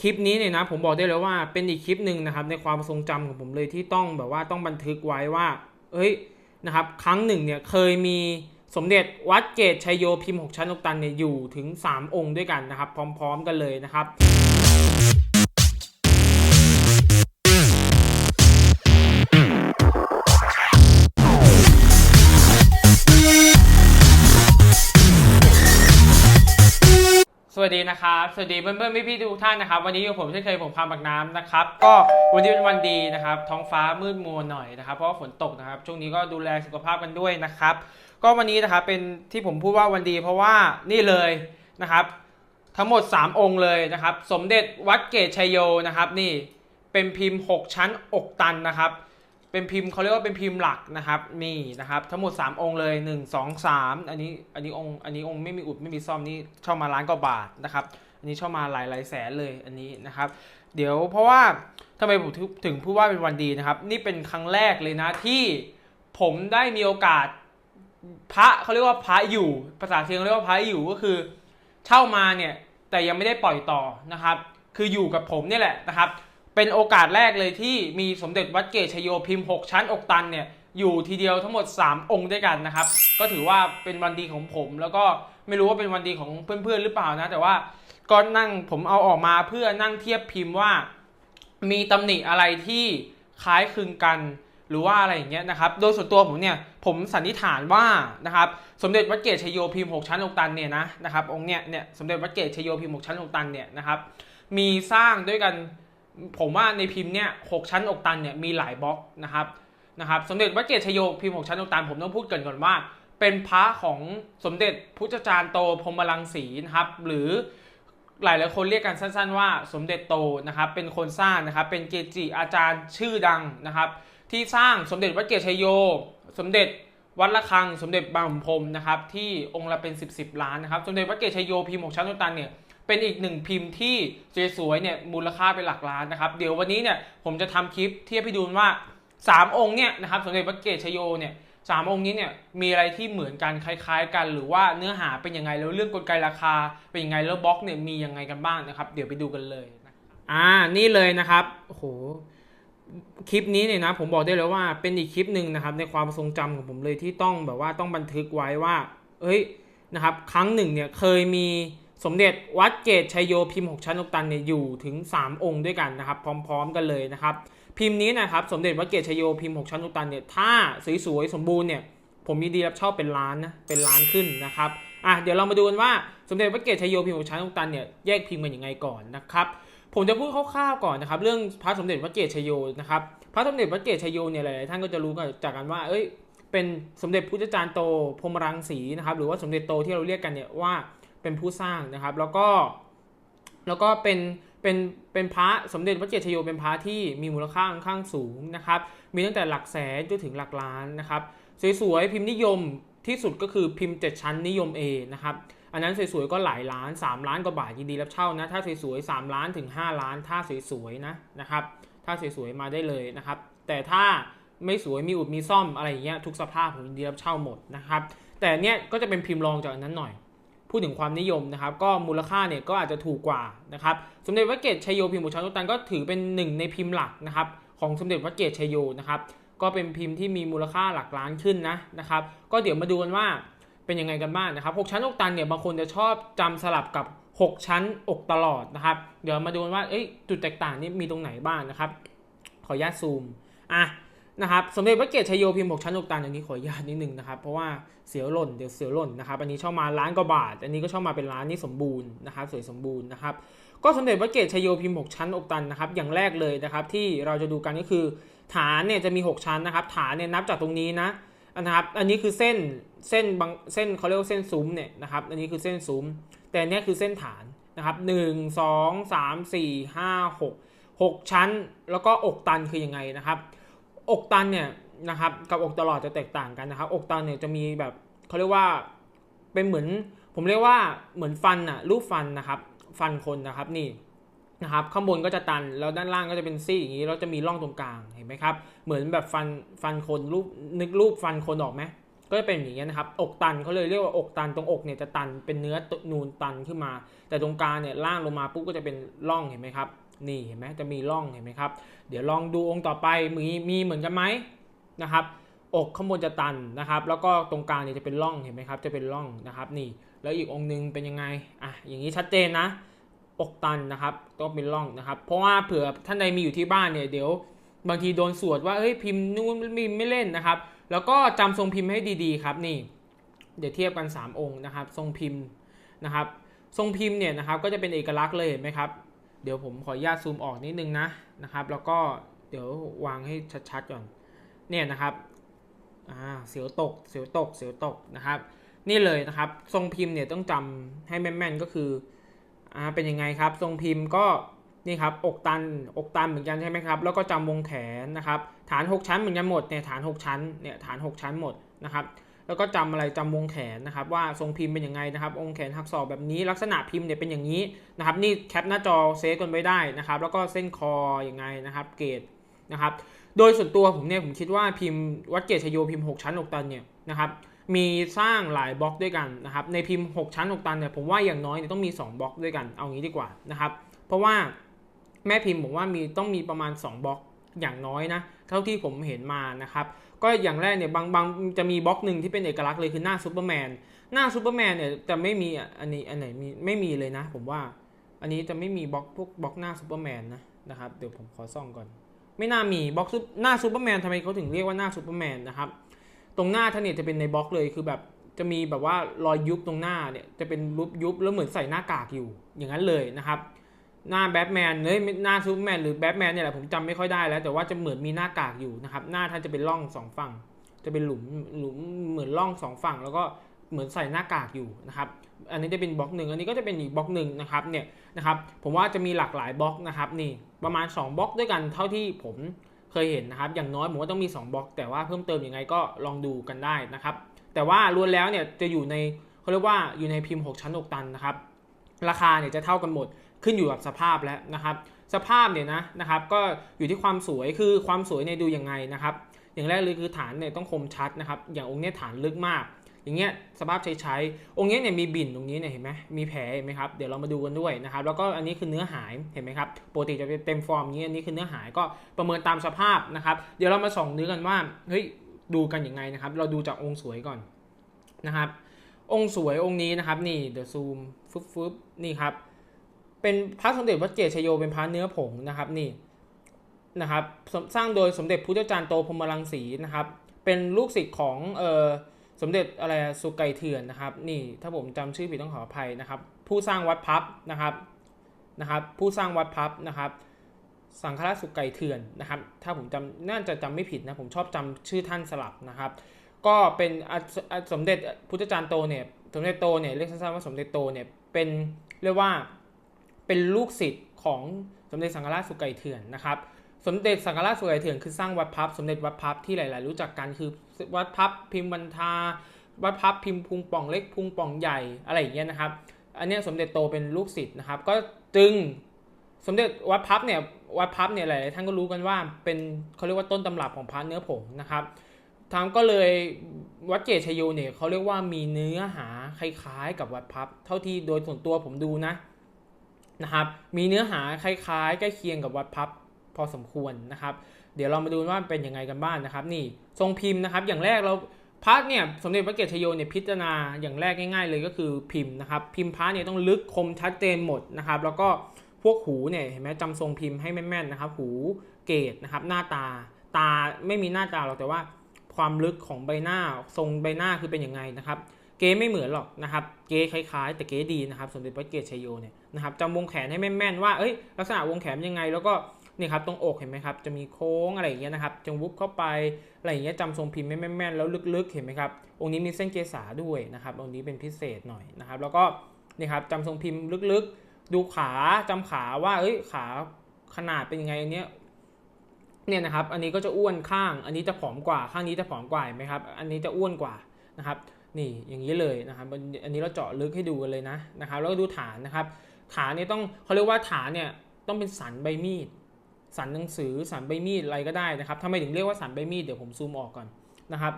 คลิปนี้เนี่ยนะผมบอกได้เลยว่าเป็นอีกคลิปหนึ่งนะครับในความทรงจำของผมเลยที่ต้องแบบว่าต้องบันทึกไว้ว่า เอ้ยนะครับครั้งหนึ่งเนี่ยเคยมีสมเด็จวัดเกตชัยโยพิมพ์ 6 ชั้นอกตันเนี่ยอยู่ถึง 3 องค์ด้วยกันนะครับ พร้อม ๆ กันเลยนะครับ วัสดีนะครับ สวัสดีเพื่อนเพื่อนพี่พี่ทุกท่านนะครับ วันนี้อยู่ผมเช่นเคยผมพาบักน้ำนะครับ ก็วันนี้เป็นวันดีนะครับ ท้องฟ้ามืดมัวหน่อยนะครับ เพราะฝนตกนะครับ ช่วงนี้ก็ดูแลสุขภาพกันด้วยนะครับ ก็วันนี้นะครับเป็นที่ผมพูดว่าวันดี เพราะว่านี่เลยนะครับ ทั้งหมด 3 องค์เลยนะครับ สมเด็จวัดเกตชัยโยนะครับ นี่เป็นพิมพ์ 6 ชั้นอกตันนะครับ เป็นพิมพ์เขาเรียกว่าเป็นพิมพ์หลักนะครับนี่นะครับ ทั้งหมด 3 องค์เลย 1 2 3 อันนี้อันนี้องค์อันนี้องค์ไม่มีอุดไม่มีซ่อมนี่เช่ามาล้านกว่าบาทนะครับอันนี้เช่ามาหลายหลายแสนเลยอันนี้นะครับเดี๋ยวเพราะว่าทำไมผมถึงพูดว่าเป็นวันดีนะครับ นี่เป็นครั้งแรกเลยนะที่ผมได้มีโอกาสพระเขาเรียกว่าพระอยู่ภาษาเทียงเรียกว่าพระอยู่ก็คือ เช่ามาเนี่ยแต่ยังไม่ได้ปล่อยต่อนะครับ คืออยู่กับผมนี่แหละนะครับ เป็นโอกาสแรกเลยที่มีสมเด็จวัดเกตชโยพิมพ์ 6 ชั้นอกตันเนี่ยอยู่ทีเดียวทั้งหมด 3 องค์ด้วยกันนะครับ ก็ถือว่าเป็นวันดีของผม แล้วก็ไม่รู้ว่าเป็นวันดีของเพื่อนๆหรือเปล่านะ แต่ว่าก็นั่งผมเอาออกมาเพื่อนั่งเทียบพิมพ์ว่า มีตำหนิอะไรที่คล้ายคลึงกันหรือว่าอะไรอย่างเงี้ยนะครับ โดยส่วนตัวผมเนี่ยผมสันนิษฐานว่านะครับสมเด็จวัดเกตชโยพิมพ์ 6 ชั้นอกตันเนี่ยนะนะครับองค์เนี่ยเนี่ยสมเด็จวัดเกตชโยพิมพ์ 6 ชั้นอกตันเนี่ยนะครับมีสร้างด้วยกัน ผมว่าในพิมพ์เนี่ยหกชั้นอกตันเนี่ยมีหลายบล็อกนะครับนะครับสมเด็จวัดเกตชโยพิมพ์6ชั้นอกตันผมต้องพูดเกินก่อนว่า เป็นพระของสมเด็จพุทธจารย์โตพรมรังสีนะครับหรือหลายหลายคนเรียกกันสั้นๆว่าสมเด็จโตนะครับเป็นคนสร้างนะครับเป็นเกจิอาจารย์ชื่อดังนะครับ ที่สร้างสมเด็จวัดเกตชโย สมเด็จวัดละคัง สมเด็จบางพรมนะครับที่องค์ละเป็น 10บสล้านนะครับสมเด็จวัดเกตชโยพิมพ์ของชั้นตุตันเนี่ย เป็นอีกหนึ่งพิมพ์ที่สวยๆเนี่ยมูลค่าเป็นหลักล้านนะครับ เดี๋ยววันนี้เนี่ยผมจะทำคลิปเทียบให้ดูว่า 3 องค์เนี่ยนะครับสมเด็จวัดเกตชัยโยเนี่ยสามองค์นี้เนี่ยมีอะไรที่เหมือนกันคล้าย ๆ กัน หรือว่าเนื้อหาเป็นยังไงแล้วเรื่องกลไกราคา เป็นยังไงแล้วบล็อกเนี่ยมียังไงกันบ้างนะครับเดี๋ยวไปดูกันเลยอ่านี่เลยนะครับโอ้โหคลิปนี้เนี่ยนะผมบอกได้เลยว่าเป็นอีกคลิปหนึ่งนะครับในความทรงจำของผมเลยที่ต้องแบบว่าต้องบันทึกไว้ว่า เอ้ยนะครับ ครั้งหนึ่งเนี่ยเคยมี สมเด็จวัดเกตชัยโยพิมพ์ 6 ชั้นอกตันเนี่ยอยู่ถึง 3 องค์ด้วยกันนะครับ พร้อม ๆ กันเลยนะครับ พิมพ์นี้นะครับสมเด็จวัดเกตชัยโยพิมพ์ 6 ชั้นอกตันเนี่ยถ้าสวยๆสมบูรณ์เนี่ยผมมีดีรับเช่าเป็นล้านนะเป็นล้านขึ้นนะครับอะเดี๋ยวเรามาดูกันว่าสมเด็จวัดเกตชัยโยพิมพ์ 6 ชั้นอกตันเนี่ยแยกพิมพ์มันยังไงก่อนนะครับผมจะพูดคร่าวๆก่อนนะครับเรื่องพระสมเด็จพระเกศชโยนะครับพระสมเด็จพระเกศชโยเนี่ยหลายๆท่านก็จะรู้กันจากกันว่าเอ้ยเป็นสมเด็จพุทธจารย์โตพรมรังสีนะครับหรือว่าสมเด็จโตที่เราเรียกกันเนี่ยว่า เป็นผู้สร้างนะครับ แล้วก็แล้วก็เป็นเป็นเป็นพระสมเด็จพระเกศชโยเป็นพระที่มีมูลค่าค่อนข้างสูงนะครับ มีตั้งแต่หลักแสนจนถึงหลักล้านนะครับ สวยๆพิมพ์นิยมที่สุดก็คือพิมพ์เจ็ดชั้นนิยม A นะครับอันนั้นสวยๆก็หลายล้าน 3 ล้านกว่าบาทยินดีรับเช่านะถ้าสวยๆ3ล้านถึง 5 ล้าน ถ้าสวยๆนะนะครับ ถ้าสวยๆมาได้เลยนะครับ แต่ถ้าไม่สวยมีอุดมีซ่อมอะไรอย่างเงี้ยทุกสภาพผมยินดีรับเช่าหมดนะครับ แต่เนี้ยก็จะเป็นพิมพ์รองจากอันนั้นหน่อย พูดถึงความนิยมนะครับ ก็มูลค่าเนี่ยก็อาจจะถูกกว่านะครับสมเด็จพระเกตชัยโยพิมพ์บุชานุตันก็ถือเป็นหนึ่งในพิมพ์หลักนะครับของสมเด็จพระเกตชัยโยนะครับก็เป็นพิมพ์ที่มีมูลค่าหลักล้านขึ้นนะนะครับ ก็เดี๋ยวมาดูกันว่าเป็นยังไงกันบ้างนะครับ 6 ชั้นอกตันเนี่ยบางคนจะชอบจำสลับกับ 6 ชั้นอกตลอดนะครับ เดี๋ยวมาดูกันว่าเอ้ยจุดแตกต่างนี่มีตรงไหนบ้างนะครับ ขออนุญาตซูมอะ นะครับสมเด็จพระเกตชัยโยพิมพ์6ชั้นอกตันอันนี้ขออนุญาตนิดนึงนะครับ เพราะว่าเสียวหล่นเดี๋ยวเสียวหล่นนะครับอันนี้ช่ามาล้านกว่าบาท อันนี้ก็ช่ามาเป็นล้านนี่สมบูรณ์นะครับสวยสมบูรณ์นะครับก็สมเด็จพระเกตชัยโยพิมพ์6ชั้นอกตันนะครับอย่างแรกเลยนะครับที่เราจะดูกันก็คือ ฐานเนี่ยจะมี 6 ชั้นนะครับฐานเนี่ยนับจากตรงนี้นะนะครับอันนี้คือเส้นเส้นบางเส้นเขาเรียกว่าเส้นซุ้มเนี่ยนะครับอันนี้คือเส้นซุ้ม แต่นเนี้ยคือเส้นฐานนะครับหนึ่งสองสามสี่ห้าหกหกชั้น แล้วก็อกตันคือยังไงนะครับ อกตันเนี่ยนะครับกับอกตลอดจะแตกต่างกันนะครับอกตันเนี่ยจะมีแบบเขาเรียกว่าเป็นเหมือน ผมเรียกว่าเหมือนฟันอะรูปฟันนะครับ ฟันคนนะครับนี่นะครับข้างบนก็จะตันแล้วด้านล่างก็จะเป็นซี่อย่างนี้แล้วจะมีร่องตรงกลางเห็นไหมครับเหมือนแบบฟันฟันคนรูปนึกรูปฟันคนออกไหมก็จะเป็นอย่างเงี้นะครับ อกตันเขาเลยเรียกว่าอกตันตรงอกเนี่ยจะตันเป็นเนื้อนูนตันขึ้นมา แต่ตรงกลางเนี่ยล่างลงมาปุ๊บก็จะเป็นร่องเห็นไหมครับ นี่เห็นไหมจะมีร่องเห็นไหมครับ เดี๋ยวลองดูองค์ต่อไปมีมีเหมือนกันไหมนะครับ อกข้างบนจะตันนะครับ แล้วก็ตรงกลางเนี่ยจะเป็นร่องเห็นไหมครับ จะเป็นร่องนะครับนี่ แล้วอีกองค์หนึงเป็นยังไงอะอย่างนี้ชัดเจนนะอกตันนะครับต้องเป็นร่องนะครับ เพราะว่าเผื่อท่านใดมีอยู่ที่บ้านเนี่ยเดี๋ยวบางทีโดนสวดว่าเฮ้ยพิมพ์นู่นพิมพ์ไม่เล่นนะครับ แล้วก็จำทรงพิมพ์ให้ดีๆครับนี่ เดี๋ยวเทียบกัน 3 องค์นะครับ ทรงพิมพ์นะครับ ทรงพิมพ์เนี่ยนะครับก็จะเป็นเอกลักษณ์เลยเห็นไหมครับ เดี๋ยวผมขออนุญาตซูมออกนิดนึงนะนะครับ แล้วก็เดี๋ยววางให้ชัดๆก่อน เนี่ยนะครับอ่าเสียวตกเสียวตกเสียวตกนะครับ นี่เลยนะครับ ทรงพิมพ์เนี่ยต้องจำให้แม่นๆก็คืออ่าเป็นยังไงครับ ทรงพิมพ์ก็นี่ครับอกตันอกตันเหมือนกันใช่ไหมครับแล้วก็จำวงแขนนะครับ ฐาน 6 ชั้นเหมือนกันหมดเนี่ยฐาน 6 ชั้นเนี่ยฐาน 6 ชั้นหมดนะครับ แล้วก็จำอะไรจำวงแขนนะครับว่าทรงพิมพ์เป็นยังไงนะครับ องค์แขนหักศอกแบบนี้ลักษณะพิมพ์เนี่ยเป็นอย่างนี้นะครับนี่แคปหน้าจอเซฟกันไว้ได้นะครับแล้วก็เส้นคออยังไงนะครับเกรดนะครับโดยส่วนตัวผมเนี่ยผมคิดว่าพิมพ์วัดเกรดชโยพิมพ์ 6 ชั้น 6 ตันเนี่ยนะครับมีสร้างหลายบล็อกด้วยกันนะครับในพิมพ์ 6 ชั้น 6 ตันเนี่ยผมว่าอย่างน้อยเนี่ยต้องมี 2บล็อกด้วยกันเอางี้ดีกว่านะครับเพราะว่าแม่พิมพ์ผมว่ามีต้องมีประมาณ 2บล็อกอย่างน้อยนะเท่าที่ผมเห็นมานะครับ ก็อย่างแรกเนี่ยบางบางจะมีบล็อกหนึ่งที่เป็นเอกลักษณ์เลยคือหน้าซูเปอร์แมนหน้าซูเปอร์แมนเนี่ยจะไม่มีอันนี้อันไหนมีไม่มีเลยนะ ผมว่าอันนี้จะไม่มีบล็อกพวกบล็อกหน้าซูเปอร์แมนนะนะครับเดี๋ยวผมขอส่องก่อน ไม่น่ามีบล็อกซุปหน้าซูเปอร์แมนทำไมเขาถึงเรียกว่าหน้าซูเปอร์แมนนะครับตรงหน้าท่านเนี่ยจะเป็นในบล็อกเลยคือแบบจะมีแบบว่ารอยยุบตรงหน้าเนี่ยจะเป็นรูปยุบแล้วเหมือนใส่หน้ากากอยู่อย่างนั้นเลยนะครับ หน้าแบทแมนเอ้ยหน้าซูเปอร์แมนหรือแบทแมนเนี่ยแหละผมจำไม่ค่อยได้แล้ว แต่ว่าจะเหมือนมีหน้ากากอยู่นะครับ หน้าท่านจะเป็นร่องสองฝั่ง จะเป็นหลุมหลุมเหมือนร่องสองฝั่ง แล้วก็เหมือนใส่หน้ากากอยู่นะครับอันนี้จะเป็นบล็อกหนึ่งอันนี้ก็จะเป็นอีกบล็อกหนึ่งนะครับเนี่ยนะครับผมว่าจะมีหลากหลายบล็อกนะครับนี่ประมาณ 2บล็อกด้วยกันเท่าที่ผมเคยเห็นนะครับ อย่างน้อยผมว่าต้องมี 2บล็อก แต่ว่าเพิ่มเติมยังไงก็ลองดูกันได้นะครับ แต่ว่าล้วนแล้วเนี่ยจะอยู่ในเขาเรียกว่าอยู่ในพิมพ์ 6 ชั้น 6 ตันนะครับ ราคาเนี่ยจะเท่ากันหมด ขึ้นอยู่กับสภาพแล้วนะครับ สภาพเนี่ยนะนะครับ ก็อยู่ที่ความสวยคือความสวยเนี่ยดูยังไงนะครับ อย่างแรกเลยคือฐานเนี่ยต้องคมชัดนะครับ อย่างองค์เนี้ยฐานลึกมาก อย่างเงี้ยสภาพใช้ใช้องค์เนี้ยเนี่ยมีบิ่นตรงนี้เนี่ยเห็นไหมมีแผลเห็นไหมครับเดี๋ยวเรามาดูกันด้วยนะครับ แล้วก็อันนี้คือเนื้อหายเห็นไหมครับปกติจะเป็นเต็มฟอร์มนี้อันนี้คือเนื้อหายก็ประเมินตามสภาพนะครับ เดี๋ยวเรามาส่องเนื้อกันว่าเฮ้ยดูกันยังไงนะครับ เราดูจากองค์สวยก่อนนะครับ องค์สวยองค์นี้นะครับ นี่เดี๋ยวซูมฟึบฟึบนี่ครับ เป็นพระสมเด็จวัดเกศชโยเป็นพระเนื้อผงนะครับนี่นะครับสร้างโดยสมเด็จพุทธจารย์โตพรหมรังสีนะครับ เป็นลูกศิษย์ของเออสมเด็จอะไรสุไกเถื่อนนะครับ นี่ถ้าผมจำชื่อผิดต้องขออภัยนะครับ ผู้สร้างวัดพับนะครับนะครับ ผู้สร้างวัดพับนะครับ สังฆราชสุไกเถื่อนนะครับ ถ้าผมจำน่าจะจำไม่ผิดนะผมชอบจำชื่อท่านสลับนะครับ ก็เป็นสมเด็จพุทธจารย์โตเนี่ยสมเด็จโตเนี่ยเรียกสั้นๆว่าสมเด็จโตเนี่ยเป็นเรียกว่า เป็นลูกศิษย์ของสมเด็จสังฆราชสุไกเถื่อนนะครับ สมเด็จสังฆราชสุไกเถื่อนคือสร้างวัดพับ สมเด็จวัดพับที่หลาย ๆ รู้จักกันคือวัดพับพิมพ์บรรทา วัดพับพิมพ์พุงป่องเล็กพุงป่องใหญ่อะไรอย่างเงี้ยนะครับ อันเนี้ยสมเด็จโตเป็นลูกศิษย์นะครับ ก็จึงสมเด็จวัดพับเนี่ยวัดพับเนี่ยหลายๆท่านก็รู้กันว่าเป็นเขาเรียกว่าต้นตำรับของพระเนื้อผงนะครับทางก็เลยวัดเกตชโยเนี่ยเขาเรียกว่ามีเนื้อหาคล้ายๆ กับวัดพับ เท่าที่โดยส่วนตัวผมดูนะ นะครับมีเนื้อหาคล้ายๆ ใกล้เคียงกับวัดพับพอสมควรนะครับ เดี๋ยวเรามาดูว่าเป็นยังไงกันบ้างนะครับ นี่ทรงพิมพ์นะครับ อย่างแรกเราพระเนี่ยสมเด็จพระเกตชโยเนี่ยพิจารณาอย่างแรกง่ายๆเลยก็คือพิมพ์นะครับ พิมพ์พระเนี่ยต้องลึกคมชัดเจนหมดนะครับ แล้วก็พวกหูเนี่ยเห็นไหมจำทรงพิมพ์ให้แม่นๆนะครับ หูเกตนะครับ หน้าตาตาไม่มีหน้าตาหรอกแต่ว่าความลึกของใบหน้าทรงใบหน้าคือเป็นยังไงนะครับ เก๋ไม่เหมือนหรอกนะครับ เก๋คล้ายๆ แต่เก๋ดีนะครับ สมเด็จพระเกศชโยเนี่ยนะครับจำวงแขนให้แม่นๆว่า เอ้ย ลักษณะวงแขนยังไง แล้วก็นี่ครับตรงอกเห็นไหมครับ จะมีโค้งอะไรอย่างเงี้ยนะครับจงวุบเข้าไปอะไรอย่างเงี้ยจำทรงพิมพ์แม่นๆแล้วลึกๆ เห็นไหมครับ องค์นี้มีเส้นเกษาด้วยนะครับ องค์นี้เป็นพิเศษหน่อยนะครับ แล้วก็นี่ครับจำทรงพิมพ์ลึกๆ ดูขาจำขาว่า เอ้ย ขาขนาดเป็นยังไงอันเนี้ยเนี่ยนะครับ อันนี้ก็จะอ้วนข้าง อันนี้จะผอมกว่า ข้างนี้จะผอมกว่าเห็นไหมครับ อันนี้จะอ้วนกว่านะครับ นี่อย่างนี้เลยนะครับอันนี้เราเจาะลึกให้ดูกันเลยนะนะครับแล้วก็ดูฐานนะครับ ฐานนี่ต้องเขาเรียกว่าฐานเนี่ยต้องเป็นสันใบมีด สันหนังสือสันใบมีดอะไรก็ได้นะครับทำไมถึงเรียกว่าสันใบมีดเดี๋ยวผมซูมออกก่อนนะครับ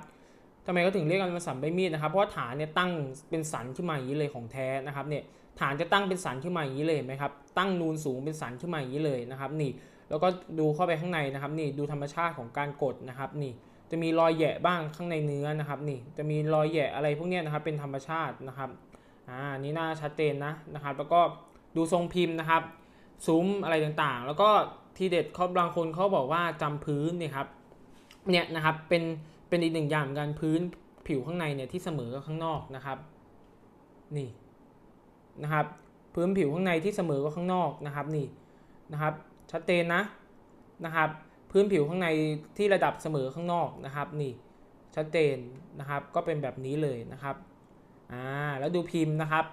ทำไมเขาถึงเรียกกันว่าสันใบมีดนะครับเพราะว่าฐานเนี่ยตั้งเป็นสันขึ้นมาอย่างนี้เลยของแท้นะครับเนี่ยฐานจะตั้งเป็นสันขึ้นมาอย่างนี้เลยเห็นไหมครับตั้งนูนสูงเป็นสันขึ้นมาอย่างนี้เลยนะครับนี่แล้วก็ดูเข้าไปข้างในนะครับนี่ดูธรรมชาติของการกดนะครับนี่ จะมีรอยแหยะบ้างข้างในเนื้อนะครับนี่จะมีรอยแหยะอะไรพวกนี้นะครับเป็นธรรมชาตินะครับอ่านี่น่าชัดเจนนะนะครับ แล้วก็ดูทรงพิมพ์นะครับ ซุ้มอะไรต่างๆ แล้วก็ทีเด็ดเขาบางคนเขาบอกว่าจำพื้นเนี่ยครับเนี่ยนะครับเป็นเป็นอีกหนึ่งอย่างกันพื้นผิวข้างในเนี่ยที่เสมอกับข้างนอกนะครับนี่นะครับ พื้นผิวข้างในที่เสมอกับข้างนอกนะครับนี่นะครับ ชัดเจนนะนะครับ พื้นผิวข้างในที่ระดับเสมอข้างนอกนะครับ นี่ชัดเจนนะครับ ก็เป็นแบบนี้เลยนะครับอ่าแล้วดูพิมพ์นะครับ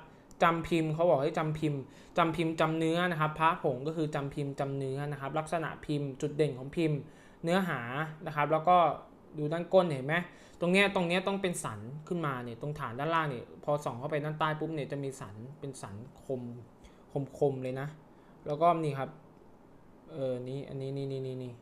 จำพิมพ์เขาบอกให้จำพิมพ์จำพิมพ์จำเนื้อนะครับพระผงก็คือจำพิมพ์จำเนื้อนะครับ ลักษณะพิมพ์จุดเด่นของพิมพ์เนื้อหานะครับ แล้วก็ดูด้านก้นเห็นไหมตรงเนี้ยตรงเนี้ยต้องเป็นสันขึ้นมาเนี่ยตรงฐานด้านล่างเนี่ยพอส่องเข้าไปด้านใต้ปุ๊บเนี่ยจะมีสันเป็นสันคมคมคมเลยนะ แล้วก็นี่ครับเออนี่อันนี้นี่นี่นี่นี่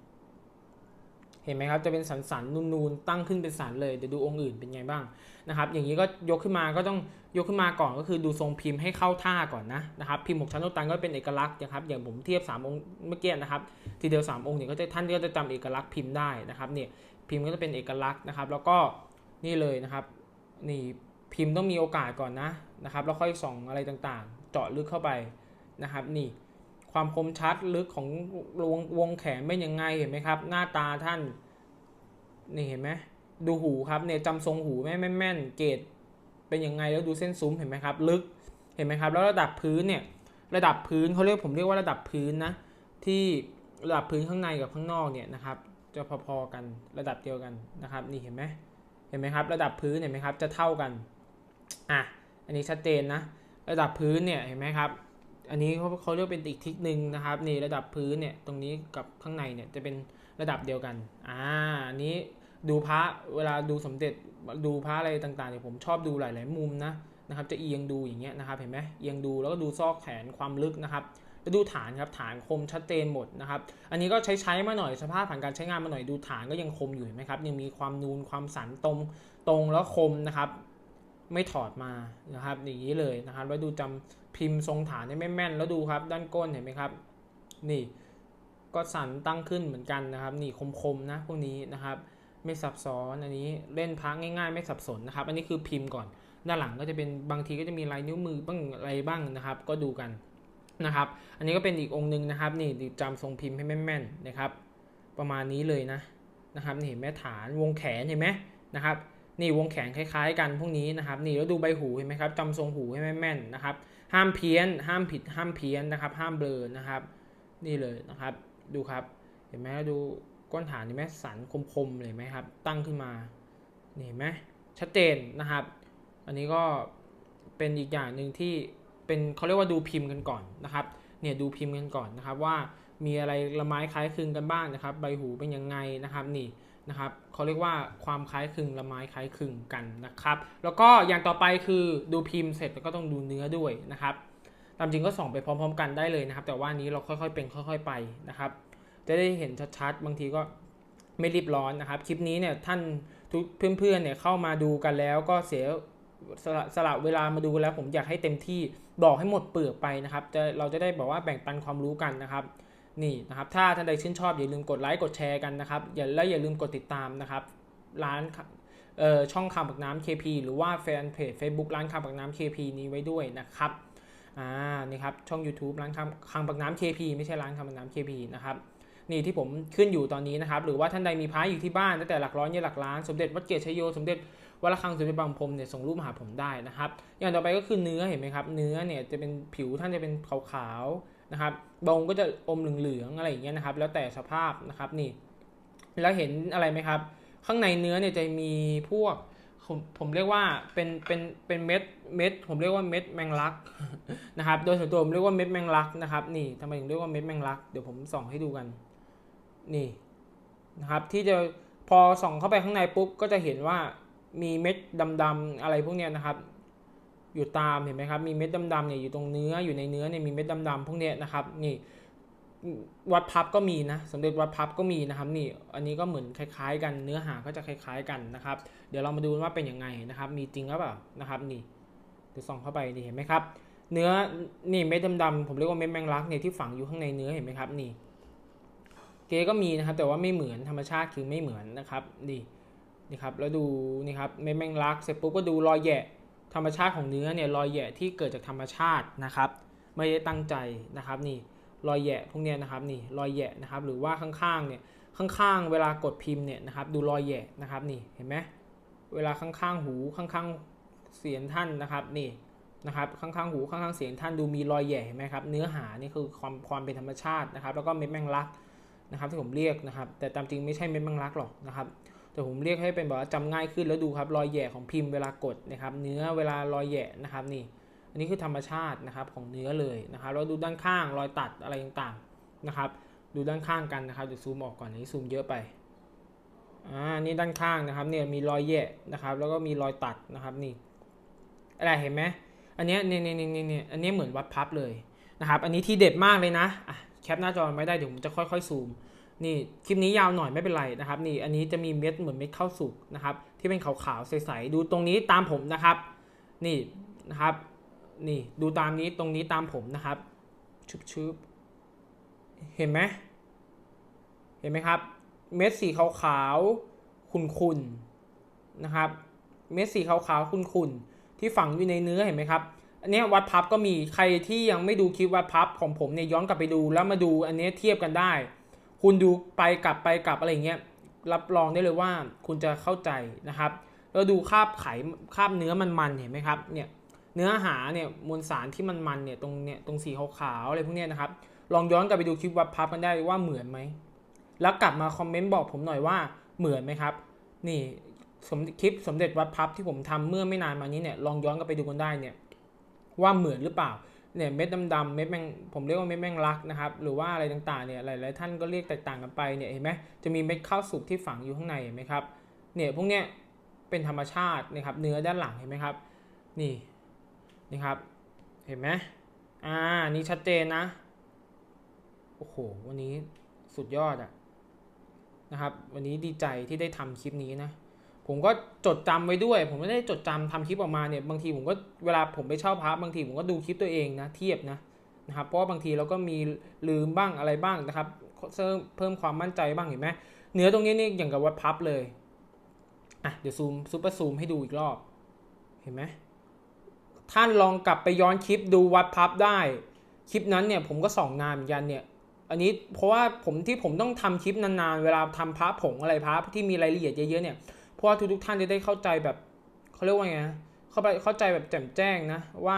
เห็นไหมครับจะเป็นสันสันๆนูนๆตั้งขึ้นเป็นสันเลยเดี๋ยวดูองค์อื่นเป็นไงบ้างนะครับ อย่างนี้ก็ยกขึ้นมาก็ต้องยกขึ้นมาก่อนก็คือดูทรงพิมพ์ให้เข้าท่าก่อนนะนะครับพิมพ์หกชั้นโนตันก็เป็นเอกลักษณ์นะครับอย่างผมเทียบ 3 องค์เมื่อกี้นะครับ ทีเดียว 3 องค์เนี่ยก็จะท่านก็จะจำเอกลักษณ์พิมพ์ได้นะครับเนี่ยพิมพ์ก็จะเป็นเอกลักษณ์นะครับ แล้วก็นี่เลยนะครับนี่พิมพ์ต้องมีโอกาสก่อนนะนะครับแล้วค่อยส่องอะไรต่างๆ เจาะลึกเข้าไปนะครับนี่ ความคมชัดลึกของวงวงแขนเป็นยังไงเห็นไหมครับ หน้าตาท่าน นี่เห็นไหมดูหูครับเนี่ยจำทรงหูแม่นแม่นเกรดเป็นยังไงแล้วดูเส้นซุ้มเห็นไหมครับ ลึกเห็นไหมครับ แล้วระดับพื้นเนี่ยระดับพื้นเขาเรียกผมเรียกว่าระดับพื้นนะที่ระดับพื้นข้างในกับข้างนอกเนี่ยนะครับ จะพอๆกันระดับเดียวกันนะครับ นี่เห็นไหมเห็นไหมครับ ระดับพื้นเห็นไหมครับจะเท่ากันอะอันนี้ชัดเจนนะ ระดับพื้นเนี่ยเห็นไหมครับ อันนี้เขาเขาเรียกเป็นอีกทิศหนึ่งนะครับนี่ระดับพื้นเนี่ยตรงนี้กับข้างในเนี่ยจะเป็นระดับเดียวกันอ่าอันนี้ดูพระเวลาดูสมเด็จดูพระอะไรต่างๆเนี่ยผมชอบดูหลายๆมุมนะนะครับ จะเอียงดูอย่างเงี้ยนะครับเห็นไหมเอียงดูแล้วก็ดูซอกแขนความลึกนะครับแล้วดูฐานครับฐานคมชัดเจนหมดนะครับ อันนี้ก็ใช้ใช้มาหน่อยสภาพผ่านการใช้งานมาหน่อยดูฐานก็ยังคมอยู่เห็นไหมครับยังมีความนูนความสันตรงตรงแล้วคมนะครับ ไม่ถอดมานะครับอย่างนี้เลยนะครับแล้วดูจำพิมพ์ทรงฐานได้แม่นแล้วดูครับ ด้านก้นเห็นไหมครับ นี่ก็สันตั้งขึ้นเหมือนกันนะครับ นี่คมๆนะพวกนี้นะครับ ไม่ซับซ้อนอันนี้เล่นพักง่าย ๆ ไม่สับสนนะครับ อันนี้คือพิมพ์ก่อน ด้านหลังก็จะเป็นบางทีก็จะมีลายนิ้วมือบ้างอะไรบ้างนะครับ ก็ดูกันนะครับ อันนี้ก็เป็นอีกองค์หนึ่งนะครับ นี่จำทรงพิมพ์ให้แม่นๆนะครับ ประมาณนี้เลยนะนะครับนี่เห็นไหมฐานวงแขนเห็นไหมนะครับ นี่วงแขนคล้ายๆ กันพวกนี้นะครับนี่แล้วดูใบหูเห็นไหมครับจำทรงหูให้แม่นๆนะครับห้ามเพี้ยน ห้ามผิดห้ามเพี้ยนนะครับ ห้ามเบลอนะครับ นี่เลยนะครับดูครับ เห็นไหมดูก้นฐานเห็นไหมสันคมๆเลยไหมครับ ตั้งขึ้นมานี่เห็นไหมชัดเจนนะครับ อันนี้ก็เป็นอีกอย่างหนึ่งที่เป็นเขาเรียกว่าดูพิมพ์กันก่อนนะครับเนี่ยดูพิมพ์กันก่อนนะครับว่ามีอะไรละไม้คล้ายคลึงกันบ้างนะครับ ใบหูเป็นยังไงนะครับนี่ นะครับเขาเรียกว่าความคล้ายคลึงละไม้คล้ายคลึงกันนะครับ แล้วก็อย่างต่อไปคือดูพิมพ์เสร็จแล้วก็ต้องดูเนื้อด้วยนะครับตามจริงก็ส่องไปพร้อม ๆ กันได้เลยนะครับ แต่ว่านนี้เราค่อยๆเป็นค่อย ๆไปนะครับ จะได้เห็นชัดๆบางทีก็ไม่รีบร้อนนะครับ คลิปนี้เนี่ยท่านทุกเพื่อนๆเนี่ยเข้ามาดูกันแล้วก็เสียสละสละเวลามาดูแล้วผมอยากให้เต็มที่บอกให้หมดเปลือกไปนะครับจะเราจะได้บอกว่าแบ่งปันความรู้กันนะครับ นี่นะครับถ้าท่านใดชื่นชอบอย่าลืมกดไลค์กดแชร์กันนะครับอย่าและอย่าลืมกดติดตามนะครับร้านเอ่อช่องคำปักน้ำ KP หรือว่าแฟนเพจ Facebook ร้านคำปักน้ำ KP นี้ไว้ด้วยนะครับอ่านี่ครับช่อง YouTube ร้านคำคำปักน้ำ KP ไม่ใช่ร้านคำปักน้ำ KP นะครับนี่ที่ผมขึ้นอยู่ตอนนี้นะครับหรือว่าท่านใดมีพระอยู่ที่บ้านตั้งแต่หลักร้อยยันหลักล้านสมเด็จวัดเกศชโยสมเด็จวัดระฆังสมเด็จบางพรมเนี่ยส่งรูปมาหาผมได้นะครับ อย่างต่อไปก็คือเนื้อเห็นไหมครับ เนื้อเนี่ยจะเป็นผิวท่านจะเป็นขาวๆ นะครับบงก็จะอมเหลืองๆอะไรอย่างเงี้ยนะครับ แล้วแต่สภาพนะครับนี่ แล้วเห็นอะไรไหมครับ ข้างในเนื้อเนี่ยจะมีพวกผมผมเรียกว่าเป็นเป็นเป็นเม็ดเม็ดผมเรียกว่าเม็ดแมงลักนะครับ โดยส่วนตัวผมเรียกว่าเม็ดแมงลักนะครับนี่ทำไมถึงเรียกว่าเม็ดแมงลักเดี๋ยวผมส่องให้ดูกันนี่นะครับที่จะพอส่องเข้าไปข้างในปุ๊บก็จะเห็นว่ามีเม็ดดำๆอะไรพวกเนี้ยนะครับ อยู่ตามเห็นไหมครับ มีเม็ดดำๆเนี่ยอยู่ตรงเนื้ออยู่ในเนื้อเนี่ยมีเม็ดดำๆพวกเนี้ยนะครับนี่วัดพับก็มีนะสมเด็จวัดพับก็มีนะครับนี่อันนี้ก็เหมือนคล้ายๆ กันเนื้อหาก็จะคล้าย ๆ กันนะครับ เดี๋ยวเรามาดูว่าเป็นยังไงนะครับ มีจริงหรือเปล่านะครับนี่เดี๋ยวส่องเข้าไปนี่เห็นไหมครับ เนื้อนี่เม็ดดำๆผมเรียกว่าเม็ดแมงลักเนี่ยที่ฝังอยู่ข้างในเนื้อเห็นไหมครับนี่เกก็มีนะครับแต่ว่าไม่เหมือนธรรมชาติคือไม่เหมือนนะครับนี่นี่ครับแล้วดูนี่ครับเม็ดแมงลักเสร็จปุ๊บก็ดูรอยแยะ ธรรมชาติของเนื้อเนี่ยรอยแหยะที่เกิดจากธรรมชาตินะครับ ไม่ได้ตั้งใจนะครับนี่รอยแหยะพวกเนี้ยนะครับนี่รอยแหยะนะครับ หรือว่าข้างๆเนี่ยข้างๆ เวลากดพิมพ์เนี่ยนะครับ ดูรอยแหยะนะครับนี่เห็นไหมเวลาข้างๆหูข้างๆเสียงท่านนะครับนี่นะครับข้างๆหูข้างๆเสียงท่านดูมีรอยแหยะเห็นไหมครับเนื้อหานี่คือความความเป็นธรรมชาตินะครับ แล้วก็เม็ดแมงลักนะครับที่ผมเรียกนะครับ แต่ตามจริงไม่ใช่เม็ดแมงลักหรอกนะครับ แต่ผมเรียกให้เป็นแบบว่าจำง่ายขึ้นแล้วดูครับรอยแย่ของพิมพ์เวลากดนะครับ เนื้อเวลารอยแย่นะครับนี่ อันนี้คือธรรมชาตินะครับของเนื้อเลยนะครับแล้วดูด้านข้างรอยตัดอะไรต่างๆนะครับ ดูด้านข้างกันนะครับเดี๋ยวซูมออกก่อนอันนี้ซูมเยอะไปอ่านี่ด้านข้างนะครับเนี่ยมีรอยแยะนะครับ แล้วก็มีรอยตัดนะครับนี่อะไรเห็นไหมอันนี้เนี่ยเนี่ยเนี่ยเนี่ยอันนี้เหมือนวัดพับเลยนะครับ อันนี้ที่เด็ดมากเลยนะอะแคปหน้าจอไม่ได้เดี๋ยวผมจะค่อยๆซูม นี่คลิปนี้ยาวหน่อยไม่เป็นไรนะครับ นี่อันนี้จะมีเม็ดเหมือนเม็ดข้าวสุกนะครับ ที่เป็นขาวๆใสๆดูตรงนี้ตามผมนะครับ นี่นะครับ นี่ดูตามนี้ตรงนี้ตามผมนะครับชุบชุบเห็นไหมเห็นไหมครับ เม็ดสีขาวๆขุ่นๆนะครับ เม็ดสีขาวๆขุ่นๆที่ฝังอยู่ในเนื้อเห็นไหมครับอันนี้วัดพับก็มีใครที่ยังไม่ดูคลิปวัดพับของผมเนี่ยย้อนกลับไปดูแล้วมาดูอันนี้เทียบกันได้ คุณดูไปกลับไปกลับอะไรเงี้ยรับรองได้เลยว่าคุณจะเข้าใจนะครับ แล้วดูคาบไขคาบเนื้อมันๆเห็นไหมครับเนี่ยเนื้อหาเนี่ยมวลสารที่มันมันเนี่ยตรงเนี่ยตรงสีขาวๆอะไรพวกเนี้ยนะครับ ลองย้อนกลับไปดูคลิปวับพับกันได้ว่าเหมือนไหมแล้วกลับมาคอมเมนต์บอกผมหน่อยว่าเหมือนไหมครับ นี่สมคลิปสมเด็จวัดพับที่ผมทำเมื่อไม่นานมานี้เนี่ยลองย้อนกลับไปดูกันได้เนี่ยว่าเหมือนหรือเปล่า เนี่ยเม็ดดำๆเม็ดแมงผมเรียกว่าเม็ดแมงลักนะครับหรือว่าอะไรต่างๆเนี่ยหลายๆท่านก็เรียกแตกต่างกันไปเนี่ยเห็นไหมจะมีเม็ดข้าวสุกที่ฝังอยู่ข้างในเห็นไหมครับเนี่ยพวกเนี้ยเป็นธรรมชาตินะครับเนื้อด้านหลังเห็นไหมครับนี่นี่ครับเห็นไหมอ่านี่ชัดเจนนะโอ้โหวันนี้สุดยอดอะนะครับวันนี้ดีใจที่ได้ทำคลิปนี้นะ ผมก็จดจำไว้ด้วย ผมไม่ได้จดจำทำคลิปออกมาเนี่ยบางทีผมก็เวลาผมไปเช่าพระบางทีผมก็ดูคลิปตัวเองนะเทียบนะนะครับเพราะว่าบางทีเราก็มีลืมบ้างอะไรบ้างนะครับเพิ่มความมั่นใจบ้างเห็นไหมเนื้อตรงนี้นี่อย่างกับวัดพับเลยอะเดี๋ยวซูมซูเปอร์ซูมให้ดูอีกรอบเห็นไหมท่านลองกลับไปย้อนคลิปดูวัดพับได้ คลิปนั้นเนี่ยผมก็ส่องนานเหมือนกันเนี่ยอันนี้เพราะว่าผมที่ผมต้องทำคลิปนานๆเวลาทำพระผงอะไรพระที่มีรายละเอียดเยอะๆเนี่ย ราะว่าทุกๆท่านจะได้เข้าใจแบบเขาเรียกว่าไงนะเข้าไปเข้าใจแบบแจ่มแจ้งนะว่า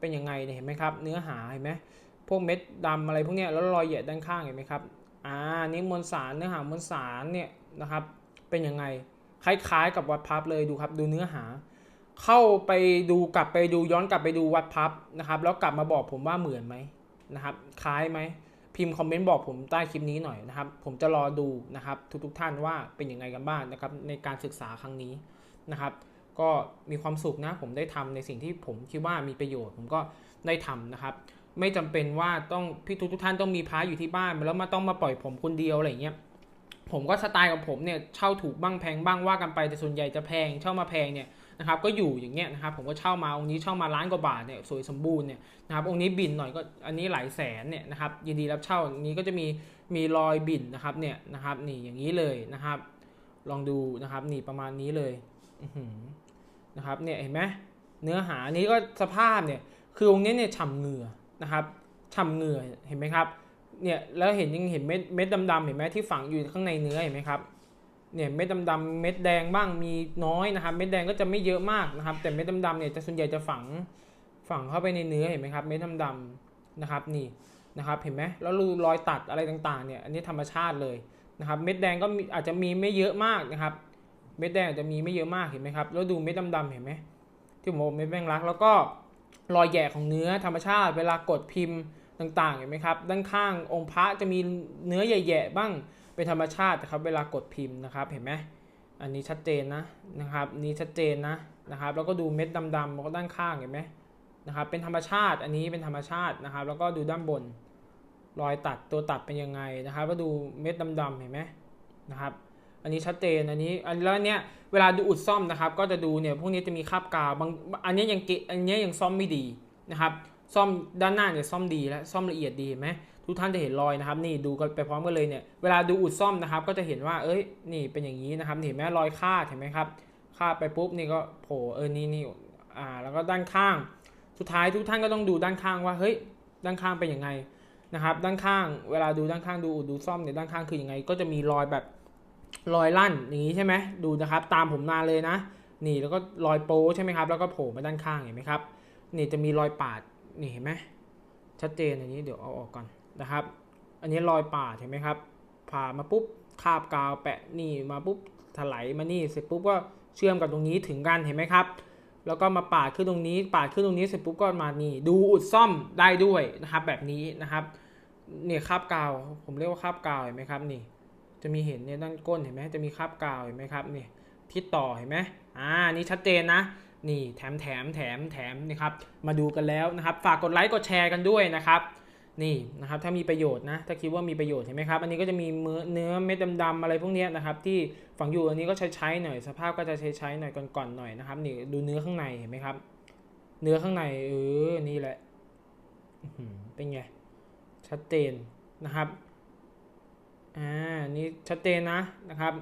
เป็นยังไงเนี่ยเห็นไหมครับ เนื้อหาเห็นไหมพวกเม็ดดำอะไรพวกเนี้ยแล้วรอยเหยียดด้านข้างเห็นไหมครับอ่านี่มวลสารเนื้อหามวลสารเนี่ยนะครับ เป็นยังไงคล้ายๆ กับวัดพับเลยดูครับ ดูเนื้อหา เข้าไปดูกลับไปดูย้อนกลับไปดูวัดพับนะครับ แล้วกลับมาบอกผมว่าเหมือนไหมนะครับ คล้ายไหม พิมพ์คอมเมนต์บอกผมใต้คลิปนี้หน่อยนะครับ ผมจะรอดูนะครับ ทุกๆทท่านว่าเป็นยังไงกันบ้างนะครับ ในการศึกษาครั้งนี้นะครับ ก็มีความสุขนะ ผมได้ทำในสิ่งที่ผมคิดว่ามีประโยชน์ ผมก็ได้ทำนะครับ ไม่จำเป็นว่าต้องพี่ทุกทุกๆท่านต้องมีพระอยู่ที่บ้านแล้วมาต้องมาปล่อยผมคนเดียวอะไรเงี้ย ผมก็สไตล์ของผมเนี่ยเช่าถูกบ้างแพงบ้างว่ากันไปแต่ส่วนใหญ่จะแพงเช่ามาแพงเนี่ยนะครับก็อยู่อย่างเงี้ยนะครับผมก็เช่ามาองค์นี้เช่ามาล้านกว่าบาทเนี่ยสวยสมบูรณ์เนี่ยนะครับองค์นี้บินหน่อยก็อันนี้หลายแสนเนี่ยนะครับยินดีรับเช่าอันนี้ก็จะมีมีรอยบินนะครับเนี่ยนะครับนี่อย่างนี้เลยนะครับ ลองดูนะครับนี่ประมาณนี้เลยนะครับเนี่ยเห็นไหมเนื้อหาอันนี้ก็สภาพเนี่ยคือองค์นี้เนี่ยฉ่ำเหงื่อนะครับฉ่ำเหงื่อเห็นไหมครับ เนี่ยแล้วเห็นยังเห็นเม็ดเม็ดดำๆเห็นไหมที่ฝังอยู่ข้างในเนื้อเห็นไหมครับเนี่ยเม็ดดำๆเม็ดแดงบ้างมีน้อยนะครับ เม็ดแดงก็จะไม่เยอะมากนะครับ แต่เม็ดดำๆเนี่ยจะส่วนใหญ่จะฝังฝังเข้าไปในเนื้อเห็นไหมครับ เม็ดดำๆนะครับนี่นะครับเห็นไหมแล้วรูรอยตัดอะไรต่างๆเนี่ยอันนี้ธรรมชาติเลยนะครับ เม็ดแดงก็อาจจะมีไม่เยอะมากนะครับ เม็ดแดงอาจจะมีไม่เยอะมากเห็นไหมครับแล้วดูเม็ดดำๆเห็นไหมที่ผมบอกเม็ดแมงลักแล้วก็รอยแหย่ของเนื้อธรรมชาติ เวลากดพิมพ์ ต่างๆเห็นไหมครับด้านข้างองค์พระจะมีเนื้อใหญ่ๆบ้างเป็นธรรมชาตินะครับ เวลากดพิมพ์นะครับเห็นไหมอันนี้ชัดเจนนะนะครับนี่ชัดเจนนะนะครับแล้วก็ดูเม็ดดำๆแล้วก็ด้านข้างเห็นไหมนะครับเป็นธรรมชาติอันนี้เป็นธรรมชาตินะครับ แล้วก็ดูด้านบนรอยตัดตัวตัดเป็นยังไงนะครับก็ดูเม็ดดำๆเห็นไหมนะครับอันนี้ชัดเจนอันนี้อันแล้วเนี้ยเวลาดูอุดซ่อมนะครับ ก็จะดูเนี่ยพวกนี้จะมีคราบกาวบางอันนี้ยังเกอันนี้ยังซ่อมไม่ดีนะครับ ซ่อมด้านหน้าเนี่ยซ่อมดีแล้วซ่อมละเอียดดีเห็นไหมทุกท่านจะเห็นรอยนะครับ นี่ดูกันไปพร้อมกันเลยเนี่ยเวลาดูอุดซ่อมนะครับ ก็จะเห็นว่าเอ้ยนี่เป็นอย่างนี้นะครับเห็นไหมรอยคาดเห็นไหมครับคาดไปปุ๊บนี่ก็โผล่เออนี่นี่อ่าแล้วก็ด้านข้าง สุดท้ายทุกท่านก็ต้องดูด้านข้างว่าเฮ้ยด้านข้างเป็นยังไงนะครับ ด้านข้างเวลาดูด้านข้างดูอุดดูซ่อมเนี่ยด้านข้างคือยังไง ก็จะมีรอยแบบรอยลั่นอย่างนี้ใช่ไหมดูนะครับ ตามผมมาเลยนะ นี่แล้วก็รอยโป้ใช่ไหมครับ แล้วก็โผล่มาด้านข้างเห็นไหมครับนี่จะมีรอยปาด นี่เห็นไหมชัดเจนอันนี้เดี๋ยวเอาออกก่อนนะครับ อันนี้รอยปาดเห็นไหมครับผ่ามาปุ๊บคาบกาวแปะนี่มาปุ๊บถลายมานี่เสร็จปุ๊บก็เชื่อมกับตรงนี้ถึงกันเห็นไหมครับ แล้วก็มาปาดขึ้นตรงนี้ ปาดขึ้นตรงนี้เสร็จปุ๊บก็มานี่ดูอุดซ่อมได้ด้วยนะครับ แบบนี้นะครับเนี่ยคาบกาว ผมเรียกว่าคาบกาวเห็นไหมครับนี่จะมีเห็นเนี่ยด้านก้นเห็นไหมจะมีคาบกาวเห็นไหมครับนี่ที่ต่อเห็นไหมอ่านี่ชัดเจนนะ นี่แถมแถมแถมแถมนี่ครับมาดูกันแล้วนะครับ ฝากกดไลค์กดแชร์กันด้วยนะครับนี่นะครับถ้ามีประโยชน์นะถ้าคิดว่ามีประโยชน์เห็นไหมครับอันนี้ก็จะมีเนื้อเนื้อเม็ดดำๆอะไรพวกนี้นะครับที่ฝังอยู่อันนี้ก็ใช้ใช้ๆหน่อย สภาพก็จะใช้ใช้ๆหน่อยก่อนๆหน่อยนะครับนี่ดูเนื้อข้างในเห็นไหมครับ เนื้อข้างในเออนี่แหละเป็นไงชัดเจนนะครับอ่านี่ชัดเจนนะนะครับ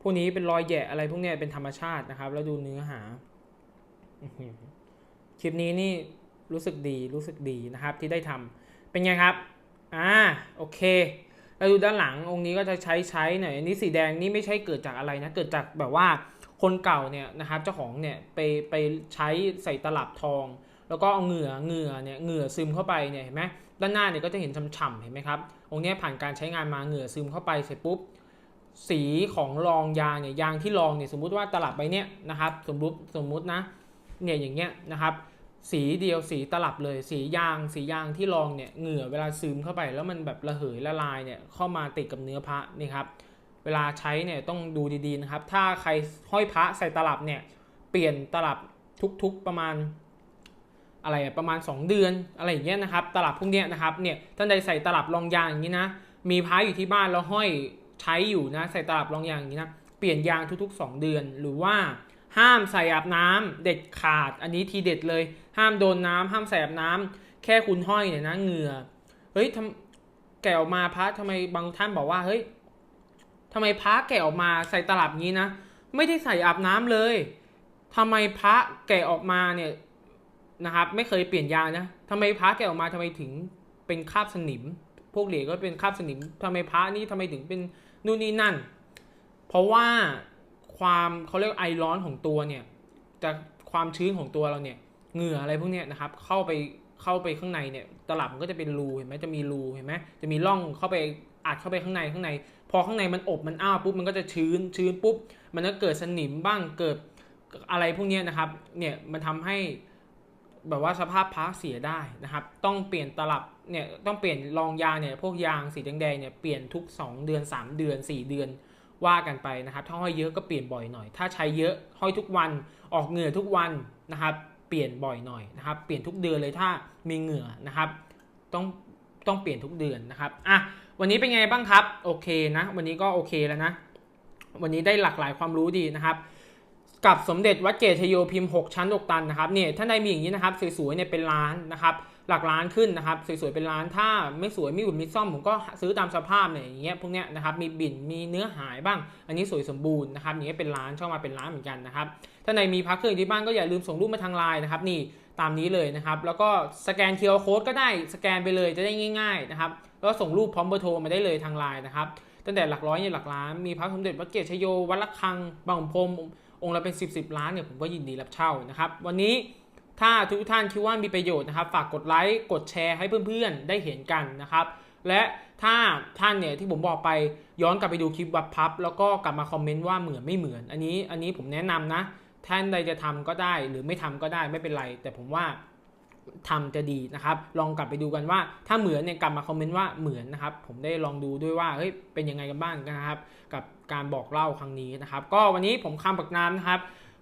พวกนี้เป็นรอยแหยะอะไรพวกนี้เป็นธรรมชาตินะครับ แล้วดูเนื้อหา คลิปนี้นี่รู้สึกดีรู้สึกดีนะครับที่ได้ทำเป็นไงครับอ่าโอเคแล้วดูด้านหลังองค์นี้ก็จะใช้ใช้หน่อยอันนี้สีแดงนี่ไม่ใช่เกิดจากอะไรนะเกิดจากแบบว่าคนเก่าเนี่ยนะครับเจ้าของเนี่ยไปไปใช้ใส่ตลับทอง แล้วก็เอาเหงื่อเหงื่อเนี่ยเหงื่อซึมเข้าไปเนี่ยเห็นไหมด้านหน้าเนี่ยก็จะเห็นฉ่ำๆเห็นไหมครับองค์นี้ผ่านการใช้งานมาเหงื่อซึมเข้าไปเสร็จปุ๊บสีของรองยางเนี่ยยางที่รองเนี่ยสมมุติว่าตลับใบเนี้ยนะครับสมมุติสมมุตินะ เนี่ยอย่างเงี้ยนะครับสีเดียวสีตลับเลยสียางสียางที่รองเนี่ยเหงื่อเวลาซึมเข้าไปแล้วมันแบบระเหยละลายเนี่ยเข้ามาติดกับเนื้อพระนี่ครับเวลาใช้เนี่ยต้องดูดีๆนะครับ ถ้าใครห้อยพระใส่ตลับเนี่ยเปลี่ยนตลับทุกๆประมาณอะไรประมาณ 2 เดือนอะไรอย่างเงี้ยนะครับ ตลับพวกเนี้ยนะครับเนี่ยท่านใดใส่ตลับรองยางอย่างนี้นะมีพระอยู่ที่บ้านแล้วห้อยใช้อยู่นะใส่ตลับรองยางอย่างนี้นะเปลี่ยนยางทุกๆ 2 เดือนหรือว่า ห้ามใส่อาบน้ำเด็ดขาด อันนี้ทีเด็ดเลย ห้ามโดนน้ำห้ามใส่อาบน้ำแค่คุณห้อยเนี่ยนะเหงื่อเฮ้ยทำแกะออกมาพระทำไมบางท่านบอกว่าเฮ้ยทำไมพระแกะออกมาใส่ตลับนี้นะไม่ได้ใส่อาบน้ำเลยทำไมพระแกะออกมาเนี่ยนะครับ ไม่เคยเปลี่ยนยานะทำไมพระแกะออกมาทำไมถึงเป็นคราบสนิม พวกเหล็กก็เป็นคราบสนิมทำไมพระนี่ทำไมถึงเป็นนู่นนี่นั่น เพราะว่า ความเขาเรียกไอร้อนของตัวเนี่ยจากความชื้นของตัวเราเนี่ยเหงื่ออะไรพวกเนี้ยนะครับ เข้าไปเข้าไปข้างในเนี่ยตลับมันก็จะเป็นรูเห็นไหมจะมีรูเห็นไหมจะมีร่องเข้าไปอัดเข้าไปข้างในข้างใน พอข้างในมันอบมันอ้าวปุ๊บมันก็จะชื้นชื้นปุ๊บ มันก็เกิดสนิมบ้างเกิดอะไรพวกเนี้ยนะครับเนี่ยมันทำให้แบบว่าสภาพพระเสียได้นะครับ ต้องเปลี่ยนตลับเนี่ยต้องเปลี่ยนรองยางเนี่ยพวกยางสีแดงๆเนี่ยเปลี่ยนทุก 2 เดือน 3 เดือน 4 เดือน ว่ากันไปนะครับถ้าห้อยเยอะก็เปลี่ยนบ่อยหน่อย ถ้าใช้เยอะห้อยทุกวันออกเหงื่อทุกวันนะครับเปลี่ยนบ่อยหน่อยนะครับเปลี่ยนทุกเดือนเลยถ้ามีเหงื่อนะครับต้องต้องเปลี่ยนทุกเดือนนะครับอะวันนี้เป็นไงบ้างครับโอเคนะวันนี้ก็โอเคแล้วนะ วันนี้ได้หลากหลายความรู้ดีนะครับ กับสมเด็จวัดเกตชโยพิมพ์ 6 ชั้น6ตันนะครับเนี่ยท่านใดมีอย่างนี้นะครับสวยๆเนี่ยเป็นล้านนะครับ หลักล้านขึ้นนะครับสวยๆเป็นล้านถ้าไม่สวยไม่บุญมีซ่อมผมก็ซื้อตามสภาพเนี่ยอย่างเงี้ยพวกเนี้ยนะครับมีบิ่นมีเนื้อหายบ้าง อันนี้สวยสมบูรณ์นะครับอย่างเงี้ยเป็นล้านช่องมาเป็นล้านเหมือนกันนะครับท่าใดมีพักเครื่องที่บ้านก็อย่าลืมส่งรูปมาทางไลน์นะครับนี่ตามนี้เลยนะครับ แล้วก็สแกน QR Code ก็ได้สแกนไปเลยจะได้ง่าย ๆนะครับแล้วส่งรูปพร้อมเบอร์โทรมาได้เลยทางไลน์นะครับตั้งแต่หลักร้อยยันหลักล้านมีพระสมเด็จวัดเกตชโยวัดละคังบางพรมองค์ละเป็น 10บสล้านเนี่ยผมก็ยินดีรับเช่านะครับ วันนี้ ถ้าทุกท่านคิดว่ามีประโยชน์นะครับ ฝากกดไลค์กดแชร์ให้เพื่อนๆ ได้เห็นกันนะครับ และถ้าท่านเนี่ยที่ผมบอกไปย้อนกลับไปดูคลิปวัดพับ แล้วก็กลับมาคอมเมนต์ว่าเหมือนไม่เหมือน อันนี้อันนี้ผมแนะนำนะ ท่านใดจะทำก็ได้หรือไม่ทำก็ได้ไม่เป็นไร แต่ผมว่าทำจะดีนะครับ ลองกลับไปดูกันว่า ถ้าเหมือนเนี่ยกลับมาคอมเมนต์ว่าเหมือนนะครับ ผมได้ลองดูด้วยว่าเฮ้ยเป็นยังไงกันบ้างนะครับ กับการบอกเล่าครั้งนี้นะครับ ก็วันนี้ผมคำปักน้ำนะครับ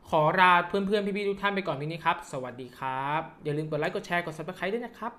ขอลาเพื่อนๆ พี่ๆ ทุกท่านไปก่อนวันนี้ครับ สวัสดีครับ อย่าลืมกดไลค์ กดแชร์ กด subscribe ด้วยนะครับ